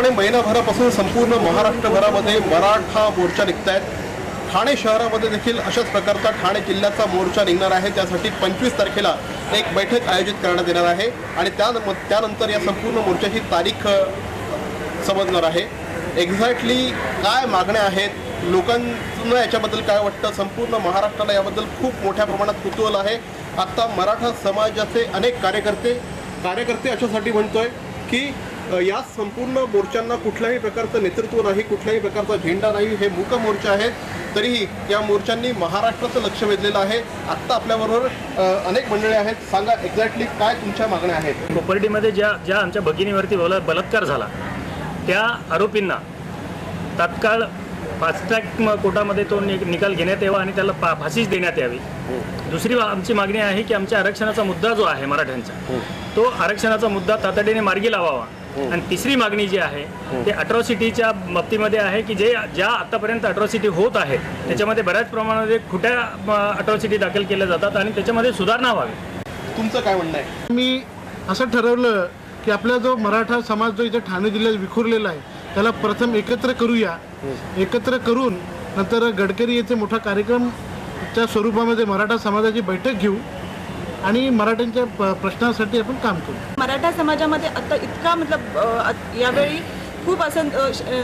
साधारणपणे महिनाभरापासून संपूर्ण महाराष्ट्रभरामध्ये मराठा मोर्चा निघत आहेत ठाणे शहरामध्ये देखील अशाच प्रकारचा ठाणे जिल्ह्याचा मोर्चा निघणार आहे. त्यासाठी पंचवीस तारखेला एक बैठक आयोजित करण्यात येणार आहे आणि त्या त्यानंतर या संपूर्ण मोर्चाची तारीख समजणार आहे. एक्झॅक्टली काय मागण्या आहेत? लोकांना याच्याबद्दल काय वाटतं? संपूर्ण महाराष्ट्राला याबद्दल खूप मोठ्या प्रमाणात कुतूहल आहे. आत्ता मराठा समाजाचे अनेक कार्यकर्ते कार्यकर्ते अशासाठी म्हणतोय की या संपूर्ण मोर्चांना कुठल्याही प्रकारचं नेतृत्व नाही कुठल्याही प्रकारचा झेंडा नाही हे मूक मोर्चा आहे. तरीही या मोर्चांनी महाराष्ट्राचं लक्ष वेधलेलं आहे. आत्ता आपल्याबरोबर अनेक मंडळी आहेत. सांगा एक्झॅक्टली काय तुमच्या मागण्या आहेत? कोपर्डीमध्ये ज्या ज्या आमच्या भगिनीवरती बल बलात्कार झाला त्या आरोपींना तात्काळ फास्ट ट्रॅक म- कोर्टामध्ये तो निकाल घेण्यात यावा आणि त्याला फा फाशीच देण्यात यावी. दुसरी आमची मागणी आहे की आमच्या आरक्षणाचा मुद्दा जो आहे मराठ्यांचा तो आरक्षणाचा मुद्दा तातडीने मार्गी लावावा. आणि तिसरी मागणी जी आहे ते अट्रॉसिटीच्या बाबतीमध्ये आहे की जे ज्या आतापर्यंत अट्रॉसिटी होत आहेत त्याच्यामध्ये बऱ्याच प्रमाणामध्ये खोट्या अट्रॉसिटी दाखल केल्या जातात आणि त्याच्यामध्ये सुधारणा व्हावी. तुमचं काय म्हणणं आहे? मी असं ठरवलं की आपला जो मराठा समाज जो इथे ठाणे जिल्ह्यात विखुरलेला आहे त्याला प्रथम एकत्र करूया. एकत्र करून नंतर गडकरी येथे मोठा कार्यक्रमच्या स्वरूपामध्ये मराठा समाजाची बैठक घेऊ. आणि मराठ्यांच्या प- प्रश्नासाठी आपण काम करू. मराठा समाजामध्ये आता इतका मतलब यावेळी खूप असं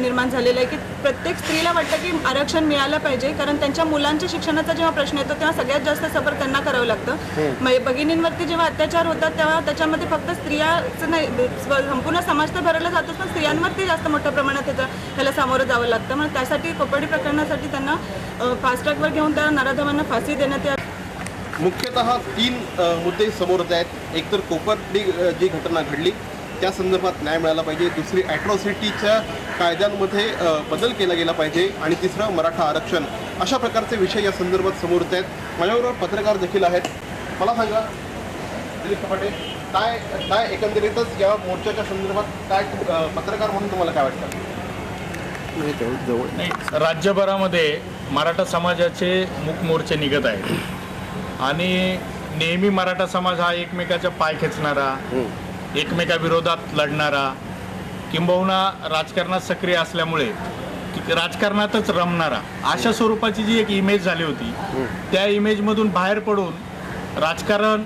निर्माण झालेलं आहे की प्रत्येक स्त्रीला वाटतं की आरक्षण मिळालं पाहिजे कारण त्यांच्या मुलांच्या शिक्षणाचा जेव्हा प्रश्न येतो तेव्हा सगळ्यात जास्त सफर त्यांना करावं लागतं. मै- भगिनींवरती जेव्हा अत्याचार होतात तेव्हा त्याच्यामध्ये फक्त स्त्रियाच नाही संपूर्ण समाज तर भरला जातोच पण स्त्रियांवरती जास्त मोठ्या प्रमाणात त्याचा ह्याला सामोरं जावं लागतं. म्हणून त्यासाठी कोपर्डी प्रकरणासाठी त्यांना फास्ट ट्रॅकवर घेऊन त्या नराधमांना फाशी देण्यात मुख्यतः तीन मुद्दे समोर येत आहेत. एकतर कोपर्डी जी घटना घडली त्या संदर्भात न्याय मिळाला पाहिजे. दुसरी ॲट्रॉसिटीच्या कायद्यांमध्ये बदल केला गेला पाहिजे. आणि तिसरं मराठा आरक्षण. अशा प्रकारचे विषय या संदर्भात समोर येत आहेत. माझ्याबरोबर पत्रकार देखील आहेत. मला सांगा दिलीप कपाटे काय काय एकंदरीतच या मोर्चाच्या संदर्भात काय पत्रकार म्हणून तुम्हाला काय वाटतं? नाही राज्यभरामध्ये मराठा समाजाचे मूक मोर्चे निघत आहेत. आणि नेहमी मराठा समाज हा एकमेकाच्या पाय खेचणारा एकमेकाविरोधात लढणारा किंबहुना राजकारणात सक्रिय असल्यामुळे की राजकारणातच रमणारा अशा स्वरूपाची जी एक इमेज झाली होती त्या इमेजमधून बाहेर पडून राजकारण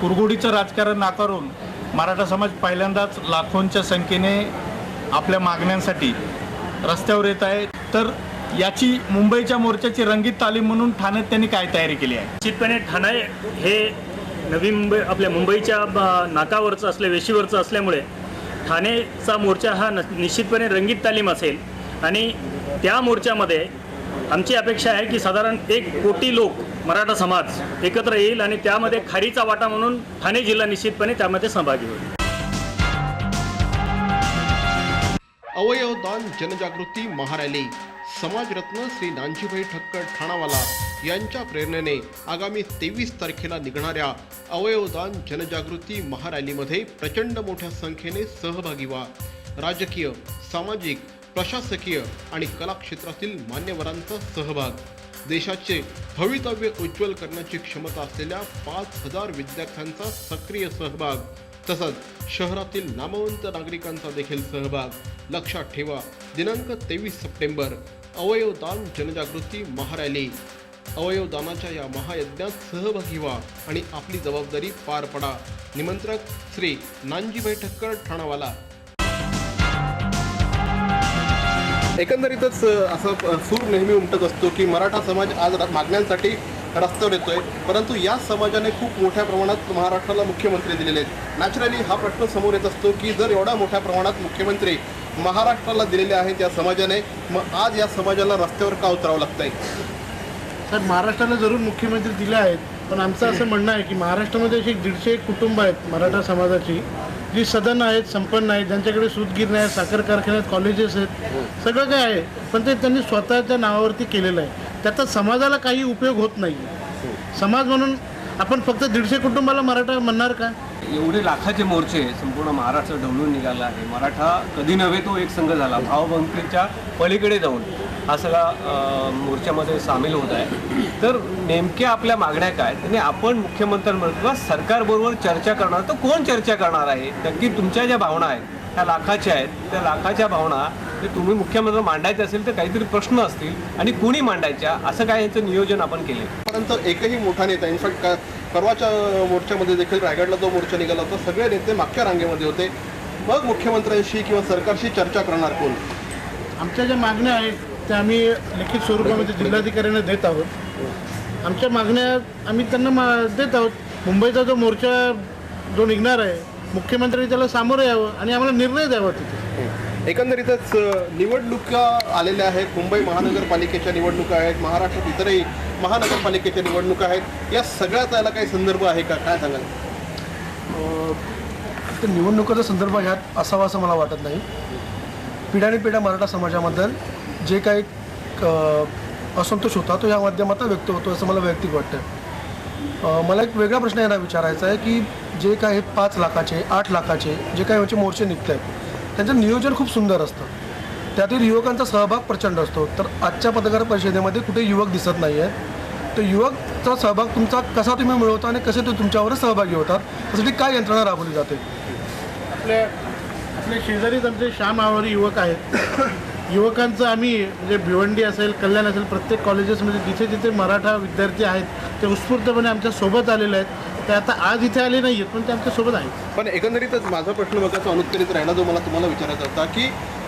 कुरगुडीचं राजकारण नाकारून मराठा समाज पहिल्यांदाच लाखोंच्या संख्येने आपल्या मागण्यांसाठी रस्त्यावर येत आहे. तर याची मुंबईच्या मोर्चाची रंगीत तालीम म्हणून ठाण्यात त्यांनी काय तयारी केली आहे? निश्चितपणे ठाणे हे नवी मुंबई आपल्या मुंबईच्या नाकावरचं असल्या वेशीवरचं असल्यामुळे ठाणेचा मोर्चा हा न निश्चितपणे रंगीत तालीम असेल. आणि त्या मोर्चामध्ये आमची अपेक्षा आहे की साधारण एक कोटी लोक मराठा समाज एकत्र येईल आणि त्यामध्ये खारीचा वाटा म्हणून ठाणे जिल्हा निश्चितपणे त्यामध्ये सहभागी होईल. अवयवदान जनजागृती महारॅली. समाजरत्न श्री नानजीभाई ठक्कर ठाणावाला यांच्या प्रेरणेने आगामी तेवीस तारखेला निघणाऱ्या अवयवदान जनजागृती महारॅलीमध्ये प्रचंड मोठ्या संख्येने सहभागी व्हा. राजकीय सामाजिक प्रशासकीय आणि कला क्षेत्रातील मान्यवरांचा सहभाग. देशाचे भवितव्य उज्ज्वल करण्याची क्षमता असलेल्या पाच हजार विद्यार्थ्यांचा सक्रिय सहभाग तसंच शहरातील नामवंत नागरिकांचा देखील सहभाग. लक्षात ठेवा दिनांक तेवीस सप्टेंबर अवयवदान जनजागृती महारॅली. अवयवदानाच्या या महायज्ञात सहभागी व्हा आणि आपली जबाबदारी पार पडा. निमंत्रक श्री नानजीभाई ठक्कर ठाणावाला. एकंदरीतच असं सूर नेहमी उमटत असतो की मराठा समाज आज मागण्यांसाठी रस्त्यावर येतोय. परंतु या समाजाने खूप मोठ्या प्रमाणात महाराष्ट्राला मुख्यमंत्री दिलेले आहेत. नॅचरली हा प्रश्न समोर येत असतो की जर एवढ्या मोठ्या प्रमाणात मुख्यमंत्री महाराष्ट्राला दिलेले आहेत या समाजाने मग आज या समाजाला रस्त्यावर का उतरावं लागतंय? सर महाराष्ट्राला जरूर मुख्यमंत्री दिले आहेत पण आमचं असं म्हणणं आहे की महाराष्ट्रामध्ये अशी दीडशे एक कुटुंब आहेत मराठा समाजाची जी सदन आहेत संपन्न आहेत ज्यांच्याकडे सूतगिरण्या आहेत साखर कारखान्यात कॉलेजेस आहेत सगळं काय आहे पण ते त्यांनी स्वतःच्या नावावरती केलेलं आहे. त्याचा समाजाला काही उपयोग होत नाही. समाज म्हणून आपण फक्त दीडशे कुटुंबाला मराठा म्हणणार का? एवढे लाखाचे मोर्चे संपूर्ण महाराष्ट्र ढवळून निघाला आहे. मराठा कधी नव्हे तो एक संघ झाला. भावबंकीच्या पलीकडे जाऊन हा सगळा मोर्चामध्ये सामील होत आहे. तर नेमक्या आपल्या मागण्या काय आणि आपण मुख्यमंत्र्यांबरोबर किंवा सरकारबरोबर चर्चा करणार तर कोण चर्चा करणार आहे? नक्की तुमच्या ज्या भावना आहेत त्या लाखाच्या आहेत. त्या लाखाच्या भावना ते तुम्ही मुख्यमंत्री मांडायचे असेल तर काहीतरी प्रश्न असतील आणि कुणी मांडायच्या असं काय यांचं नियोजन आपण केले परंतु एकही मोठा नेता इनफॅक्ट परवाच्या मोर्चामध्ये देखील रायगडला जो मोर्चा निघाला होता सगळे नेते मागच्या रांगेमध्ये होते. मग मुख्यमंत्र्यांशी किंवा सरकारशी चर्चा करणार कोण? आमच्या ज्या मागण्या आहेत त्या आम्ही लिखित स्वरूपामध्ये जिल्हाधिकाऱ्यांना देत आहोत. आमच्या मागण्या आम्ही त्यांना मा देत आहोत. मुंबईचा जो मोर्चा जो निघणार आहे मुख्यमंत्र्यांनी त्याला सामोरं यावं आणि आम्हाला निर्णय द्यावा तिथे. एकंदरीतच निवडणुका आलेल्या आहेत. मुंबई महानगरपालिकेच्या निवडणुका आहेत. महाराष्ट्रात इतरही महानगरपालिकेच्या निवडणुका आहेत. या सगळ्याचा याला काही संदर्भ आहे का? काय सांगाल? तर निवडणुकाचा संदर्भ ह्यात असावा असं मला वाटत नाही. पिढ्यानपिढ्या मराठा समाजाबद्दल जे काही असंतोष होता तो या माध्यमातून व्यक्त होतो असं मला वैयक्तिक वाटतं मला एक वेगळा प्रश्न यांना विचारायचा आहे की जे काही पाच लाखाचे आठ लाखाचे जे काही यांचे मोर्चे निघत आहेत त्यांचं नियोजन खूप सुंदर असतं. त्यातील युवकांचा सहभाग प्रचंड असतो. तर आजच्या पत्रकार परिषदेमध्ये कुठे युवक दिसत नाही आहेत तर युवकचा सहभाग तुमचा कसा तुम्ही मिळवता आणि कसे ते तुमच्यावर सहभागी होतात? त्यासाठी काय यंत्रणा राबवली जाते? आपल्या आपल्या शेजारीच आमचे श्याम आवारी युवक आहेत. युवकांचं आम्ही म्हणजे भिवंडी असेल कल्याण असेल प्रत्येक कॉलेजेसमध्ये जिथे जिथे मराठा विद्यार्थी आहेत ते उत्स्फूर्तपणे आमच्यासोबत आलेले आहेत. ते आता आज इथे आले नाही आहेत पण ते आमच्यासोबत आहेत. पण एकंदरीतच माझा प्रश्न बघायचा अनुत्तरित राहिला जो मला तुम्हाला विचारायचा होता की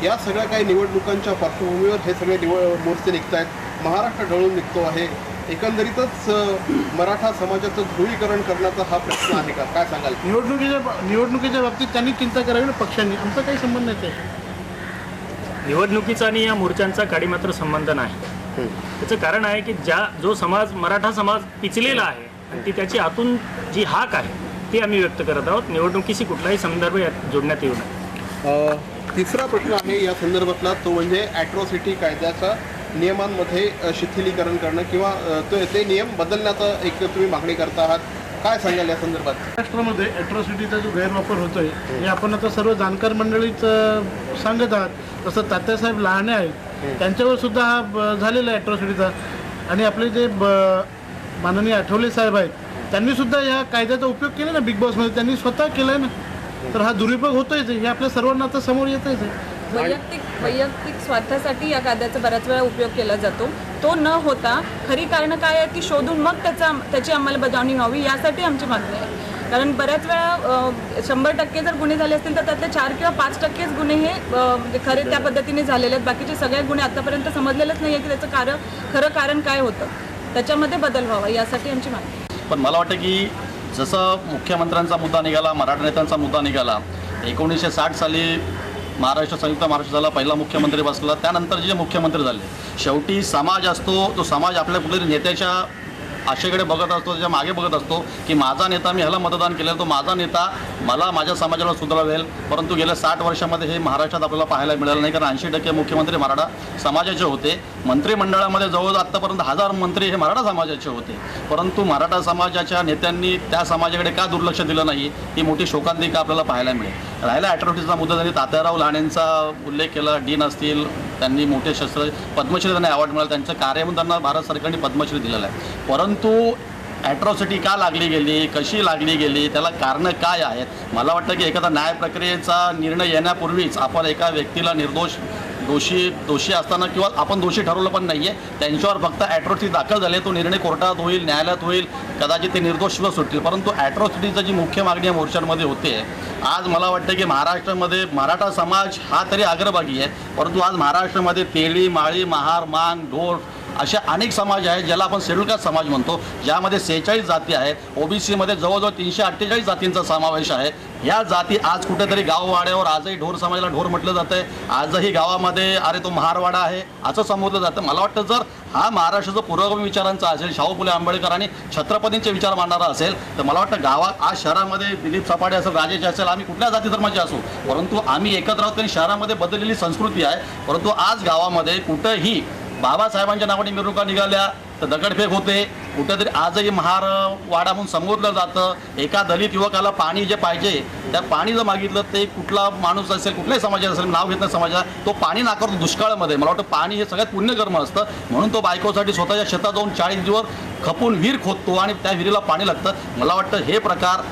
या सगळ्या काही निवडणुकांच्या पार्श्वभूमीवर हे सगळे निवड मोर्चे निघत आहेत महाराष्ट्र ढळून निघतो आहे एकंदरीतच अ, मराठा समाजाचं ध्रुवीकरण करण्याचा हा प्रश्न आहे का? काय सांगाल? निवडणुकीच्या निवडणुकीच्या बाबतीत त्यांनी चिंता करावी ना पक्षांनी? आमचा काही संबंध नाही त्याशी निवडणुकीचा आणि या मोर्चांचा काडी मात्र संबंध नाही. त्याचं कारण आहे की ज्या जो समाज मराठा समाज पिचलेला आहे आणि ती त्याची आतून जी हाक आहे ती आम्ही व्यक्त करत आहोत. निवडणुकीशी कुठलाही संदर्भ यात जोडण्यात येऊ नये. अ, तिसरा प्रश्न आहे या संदर्भातला तो म्हणजे ॲट्रॉसिटी कायद्याच्या नियमांमध्ये शिथिलीकरण करणं किंवा ते ते नियम बदलण्याचा एक तुम्ही मागणी करता आहात. काय सांगाल या संदर्भात? महाराष्ट्रामध्ये ॲट्रॉसिटीचा जो गैरवापर होतोय हे आपण आता सर्व जाणकार मंडळीच सांगत आहात. तसं तात्यासाहेब लहाने आहेत. त्यांच्यावर सुद्धा हा ब- झालेला आहे ॲट्रॉसिटीचा आणि आपले जे ब- माननीय आठवले साहेब आहेत. त्यांनी सुद्धा या कायद्याचा उपयोग केला ना बिग बॉसमध्ये त्यांनी स्वतः केलाय ना. तर हा दुरुपयोग होतोयच आहे. हे आपल्या सर्वांना आता समोर येतच आहे वैयक्तिक वैयक्तिक स्वार्थासाठी या कायद्याचा बऱ्याच वेळा उपयोग केला जातो. तो न होता खरी कारणं काय आहेत ती शोधून मग त्याचा त्याची अंमलबजावणी व्हावी यासाठी आमची मागणी आहे. कारण बऱ्याच वेळा शंभर टक्के जर गुन्हे झाले असतील तर त्यातले चार किंवा पाच टक्केच गुन्हे हे म्हणजे खरे त्या पद्धतीने झालेले आहेत. बाकीचे सगळे गुन्हे आतापर्यंत समजलेलेच नाही आहे की त्याचं कारण खरं कारण काय होतं. त्याच्यामध्ये बदल व्हावा यासाठी आमची मागणी पण मला वाटतं की जसं मुख्यमंत्र्यांचा मुद्दा निघाला मराठा नेत्यांचा मुद्दा निघाला एकोणीसशे साठ साली महाराष्ट्र संयुक्त महाराष्ट्र झाला पहिला मुख्यमंत्री बसला त्यानंतर जे मुख्यमंत्री झाले शेवटी समाज असतो तो समाज आपल्या कुठेतरी नेत्याच्या आशेकडे बघत असतो त्याच्यामागे बघत असतो की माझा नेता मी ह्याला मतदान केलं तो माझा नेता मला माझ्या समाजाला सुधारवेल परंतु गेल्या साठ वर्षामध्ये हे महाराष्ट्रात आपल्याला पाहायला मिळालं नाही. कारण ऐंशी टक्के मुख्यमंत्री मराठा समाजाचे होते. मंत्रिमंडळामध्ये जवळ आत्तापर्यंत हजार मंत्री हे मराठा समाजाचे होते. परंतु मराठा समाजाच्या नेत्यांनी त्या समाजाकडे का दुर्लक्ष दिलं नाही? ही मोठी शोकांतिका आपल्याला पाहायला मिळेल. राहिला ॲट्रॉसिटीचा मुद्दा त्यांनी तात्याराव लहाण्यांचा उल्लेख केला डीन असतील त्यांनी मोठे शस्त्र पद्मश्री त्यांना अवॉर्ड मिळाला त्यांचं कार्य म्हणून त्यांना भारत सरकारने पद्मश्री दिलेलं आहे. परंतु ॲट्रॉसिटी का लागली गेली कशी लागली गेली त्याला कारणं काय आहेत? मला वाटतं की एखादा न्याय प्रक्रियेचा निर्णय येण्यापूर्वीच आपण एका व्यक्तीला निर्दोष दोषी दोषी असताना किंवा आपण दोषी ठरवलं पण नाही आहे त्यांच्यावर फक्त ॲट्रॉसिटी दाखल झाले तो निर्णय कोर्टात होईल न्यायालयात होईल. कदाचित ते निर्दोष सुद्धा सुटतील. परंतु ॲट्रॉसिटीचं जी मुख्य मागणी या मोर्चांमध्ये होते आज मला वाटतं की महाराष्ट्रामध्ये मराठा समाज हा तरी अग्रभागी आहे. परंतु आज महाराष्ट्रामध्ये तेली माळी महार मांग ढोर असे अनेक समाज आहेत ज्याला आपण शेड्यूल कास्ट समाज म्हणतो ज्यामध्ये सेहेचाळीस जाती आहेत ओबीसीमध्ये जवळजवळ तीनशे अठ्ठेचाळीस जातींचा समावेश आहे. या जाती आज कुठेतरी गाववाड्यावर आजही ढोर समाजाला ढोर म्हटलं जातं आहे आजही गावामध्ये अरे तो महारवाडा आहे असं संबोधलं जातं. मला वाटतं जर हा महाराष्ट्राचा पुरोगामी विचारांचा असेल शाहू फुले आंबेडकर आणि छत्रपतींचे विचार मांडणारा असेल तर मला वाटतं गावात आज शहरामध्ये दिलीप सपाटे असेल राजेश असेल आम्ही कुठल्या जाती धर्माचे असू परंतु आम्ही एकत्र आहोत आणि शहरामध्ये बदललेली संस्कृती आहे. परंतु आज गावामध्ये कुठंही बाबासाहेबांच्या नावाने मिरवणुका निघाल्या तर दगडफेक होते. कुठेतरी आजही महार वाडा म्हणून संबोधलं जातं. एका दलित युवकाला पाणी जे पाहिजे त्या पाणी जर मागितलं ते कुठला माणूस असेल कुठल्याही समाजात असेल नाव घेत नाही समाजात तो पाणी नाकारतो दुष्काळामध्ये. मला वाटतं पाणी हे सगळ्यात पुण्यकर्म असतं. म्हणून तो बायकोसाठी स्वतःच्या शेतात जाऊन चाळीस दिवस खपून विहीर खोदतो आणि त्या विहिरीला पाणी लागतं. मला वाटतं हे प्रकार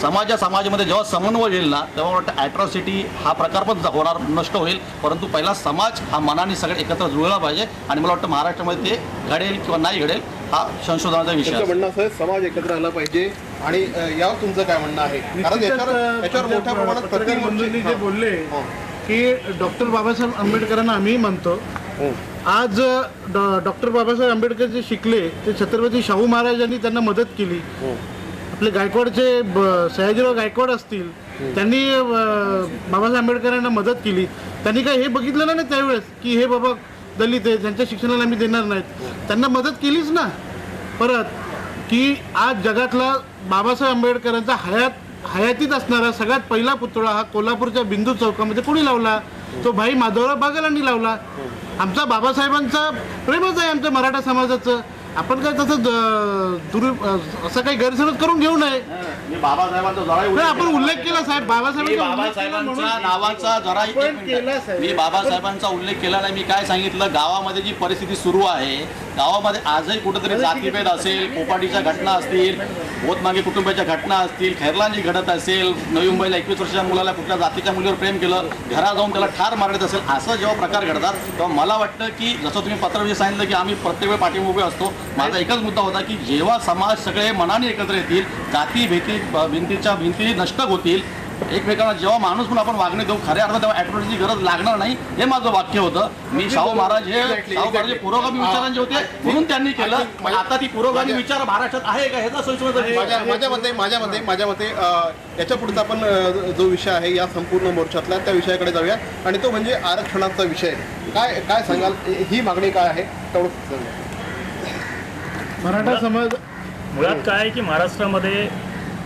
समाजा समाजामध्ये जेव्हा समन्वय येईल ना तेव्हा वाटतं ॲट्रॉसिटी हा प्रकार पण होणार नष्ट होईल परंतु पहिला समाज हा मनाने सगळे एकत्र जुळला पाहिजे आणि मला वाटतं महाराष्ट्रामध्ये ते घडेल किंवा नाही घडेल हा संशोधनाचा विषय म्हणणं असं समाज एकत्र आला पाहिजे आणि यावर तुमचं काय म्हणणं आहे कारण याच्यावर मोठ्या प्रमाणात जे हां. बोलले हां. की डॉक्टर बाबासाहेब आंबेडकरांना आम्ही मानतो हो. आज डॉ- डॉक्टर बाबासाहेब आंबेडकर जे शिकले ते छत्रपती शाहू महाराजांनी त्यांना मदत केली हो. आपले गायकवाडचे ब- सयाजीराव गायकवाड असतील त्यांनी अ, बाबासाहेब आंबेडकरांना मदत केली. त्यांनी काय हे बघितलं नाही ना त्यावेळेस की हे बाबा दलित आहे त्यांच्या शिक्षणाला आम्ही देणार नाहीत. त्यांना मदत केलीच ना. परत की आज जगातला बाबासाहेब आंबेडकरांचा हयात हयातीत असणारा सगळ्यात पहिला पुतळा हा कोल्हापूरच्या बिंदू चौकामध्ये कोणी लावला? तो भाई माधवराव बागलांनी लावला. आमचा बाबासाहेबांचा प्रेमच आहे आमच्या मराठा समाजाचं. आपण काय तसं द- दुर असं काही गैरसमज करून घेऊ नये मी बाबासाहेबांचा जरा नाही, आपण उल्लेख केला साहेब मी बाबासाहेबांचा उल्लेख केला बाबासाहेबांचा म्हणून- नावाचा जरा एक पण मिनिट. केला साहेब. मी बाबासाहेबांचा उल्लेख केला नाही मी काय सांगितलं गावामध्ये जी परिस्थिती सुरू आहे गावामध्ये आजही कुठेतरी जातीभेद असेल पोपाटीच्या घटना असतील भोतमागे कुटुंबाच्या घटना असतील खैरलांची घडत असेल नवी मुंबईला एकवीस वर्षाच्या मुलाला कुठल्या जातीच्या मुलीवर प्रेम केलं घरा जाऊन त्याला ठार मारत असेल असं जेव्हा प्रकार घडतात तेव्हा मला वाटतं की जसं तुम्ही पत्रामध्ये सांगितलं की आम्ही प्रत्येक वेळ पाठीमुखे असतो माझा एकच मुद्दा होता की जेव्हा समाज सगळे मनाने एकत्र येतील जाती भीती भिंतीच्या भिंती नष्ट होतील एकमेकांना जेव्हा माणूस म्हणून आपण वागणे देऊ खऱ्या अर्थात तेव्हा ॲटोची गरज लागणार नाही हे माझं वाक्य होतं. मी शाहू महाराज हे शाहू महाराज हे. पुरोगामी विचारांचे होते म्हणून त्यांनी केलं. पण आता ती पुरोगामी विचार महाराष्ट्रात आहे का? ह्याचा माझ्या माझ्या मते माझ्या मते माझ्या मते याच्या पुढचा आपण जो विषय आहे या संपूर्ण मोर्चातला त्या विषयाकडे जाऊया. आणि तो म्हणजे आरक्षणाचा विषय. काय काय सांगाल? ही मागणी काय आहे? तेवढं. मराठा समाज मुळात काय आहे की महाराष्ट्रामध्ये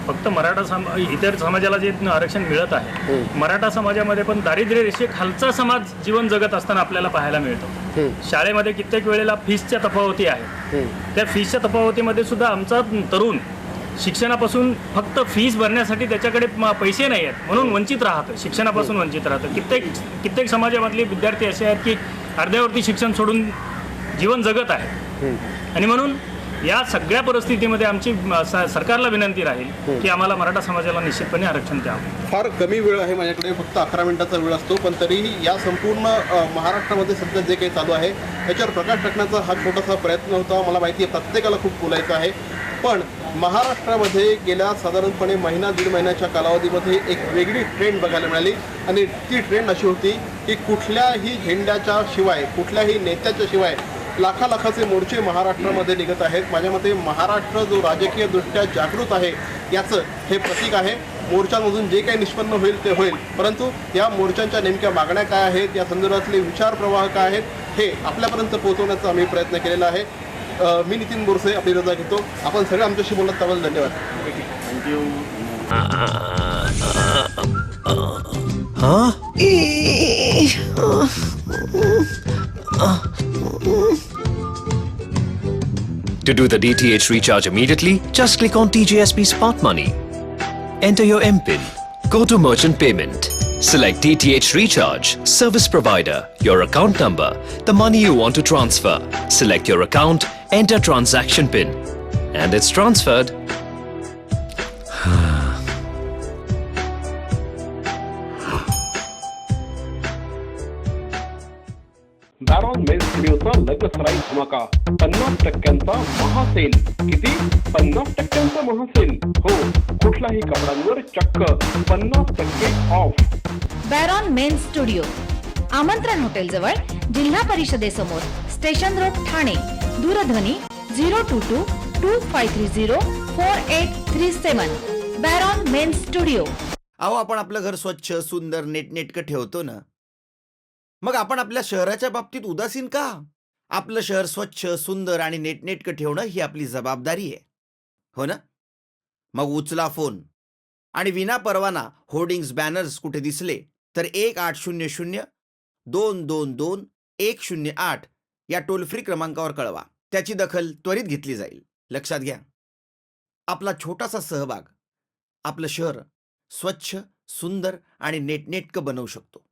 फक्त मराठा सम इतर समाजाला जे आरक्षण मिळत आहे मराठा समाजामध्ये पण दारिद्र्य रेषे खालचा समाज जीवन जगत असताना आपल्याला पाहायला मिळतो. शाळेमध्ये कित्येक वेळेला फीसच्या तफावती आहे त्या फीसच्या तफावतीमध्ये सुद्धा आमचा तरुण शिक्षणापासून फक्त फीस भरण्यासाठी त्याच्याकडे पैसे नाही आहेत म्हणून वंचित राहतं शिक्षणापासून वंचित राहतं कित्येक कित्येक समाजामधले विद्यार्थी असे आहेत की अर्ध्यावरती शिक्षण सोडून जीवन जगत आहे आणि म्हणून या सगळ्या परिस्थितीमध्ये आमची सरकारला विनंती राहील की आम्हाला मराठा समाजाला निश्चितपणे आरक्षण द्यावं. फार कमी वेळ आहे माझ्याकडे फक्त अकरा मिनिटाचा वेळ असतो पण तरीही या संपूर्ण महाराष्ट्रामध्ये सध्या जे काही चालू आहे याच्यावर प्रकाश टाकण्याचा हा छोटासा प्रयत्न होता. मला माहिती आहे प्रत्येकाला खूप बोलायचं आहे. पण महाराष्ट्रामध्ये गेल्या साधारणपणे महिना दीड महिन्याच्या कालावधीमध्ये एक वेगळी ट्रेंड बघायला मिळाली. आणि ती ट्रेंड अशी होती की कुठल्याही झेंड्याच्या शिवाय कुठल्याही नेत्याच्या शिवाय लाखा लाखाचे मोर्चे महाराष्ट्रामध्ये निघत आहेत. माझ्या मते महाराष्ट्र जो राजकीयदृष्ट्या जागृत आहे याचं हे प्रतीक आहे. मोर्चांमधून जे काही निष्पन्न होईल ते होईल. परंतु या मोर्चांच्या नेमक्या मागण्या काय आहेत? या संदर्भातले विचार प्रवाह काय आहेत? हे आपल्यापर्यंत पोहोचवण्याचा आम्ही प्रयत्न केलेला आहे. मी नितीन बोरसे आपली रजा घेतो. आपण सगळे आमच्याशी बोलत त्याबद्दल धन्यवाद. To do the DTH recharge immediately, just click on TJSP Smart Money. Enter your MPIN. Go to Merchant Payment. Select DTH Recharge, Service Provider, your account number, the money you want to transfer. Select your account, enter transaction PIN. And it's transferred. धमाका. पन्नास टक्क्यांचा महासेल किती? पन्नास टक्क्यांचा महासेल हो कुठल्याही कपड्यांवर चक्क. पन्नास टक्के ऑफ बॅरॉन मेन स्टुडिओ आमंत्रण हॉटेल जवळ जिल्हा परिषदेसमोर स्टेशन रोड ठाणे. दूरध्वनी zero two two two five three zero four eight three seven Baron men studio अहो आपण आपलं घर स्वच्छ सुंदर नीटनेटकं ठेवतो ना. मग आपण आपल्या शहराच्या बाबतीत उदासीन का? आपलं शहर स्वच्छ सुंदर आणि नेटनेटकं ठेवणं ही आपली जबाबदारी आहे. हो ना? मग उचला फोन. आणि विना परवाना होर्डिंग्स बॅनर्स कुठे दिसले तर एक आठ शून्य शून्य दोन दोन दोन एक शून्य आठ या टोल फ्री क्रमांकावर कळवा. त्याची दखल त्वरित घेतली जाईल. लक्षात घ्या. आपला छोटासा सहभाग आपलं शहर स्वच्छ सुंदर आणि नेटनेटकं बनवू शकतो.